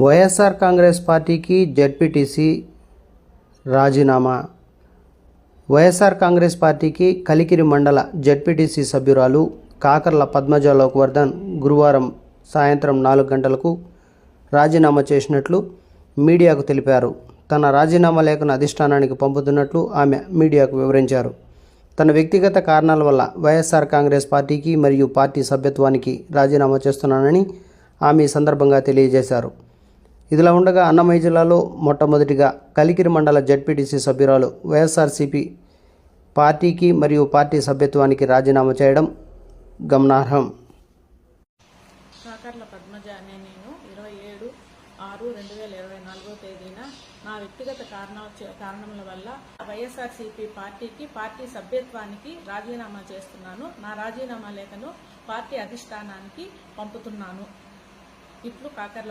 వైఎస్ఆర్ కాంగ్రెస్ పార్టీకి జడ్పీటీసీ రాజీనామా. వైఎస్ఆర్ కాంగ్రెస్ పార్టీకి కలికిరి మండల జడ్పీటీసీ సభ్యురాలు కాకర్ల పద్మజ లోక్వర్ధన్ గురువారం సాయంత్రం నాలుగు గంటలకు రాజీనామా చేసినట్లు మీడియాకు తెలిపారు. తన రాజీనామా లేఖను అధిష్టానానికి పంపుతున్నట్లు ఆమె మీడియాకు వివరించారు. తన వ్యక్తిగత కారణాల వల్ల వైఎస్ఆర్ కాంగ్రెస్ పార్టీకి మరియు పార్టీ సభ్యత్వానికి రాజీనామా చేస్తున్నానని ఆమె ఈ సందర్భంగా తెలియజేశారు. ఇదిలా ఉండగా అన్నమయ్య జిల్లాలో మొట్టమొదటిగా కలికిరి మండల జడ్పీటీసీ సభ్యురాలు వైఎస్ఆర్సీపీ పార్టీకి మరియు పార్టీ సభ్యత్వానికి రాజీనామా చేయడం గమనార్హం. కాకర్ల పద్మజ అనే నేను ఇరవై ఏడు ఆరు రెండు వేల ఇరవై నాలుగో తేదీన నా వ్యక్తిగత కారణ కారణముల వల్ల వైఎస్ఆర్సీపీ పార్టీకి పార్టీ సభ్యత్వానికి రాజీనామా చేస్తున్నాను. నా రాజీనామా లేఖను పార్టీ అధిష్టానానికి పంపుతున్నాను. ఇట్లు కాకర్ల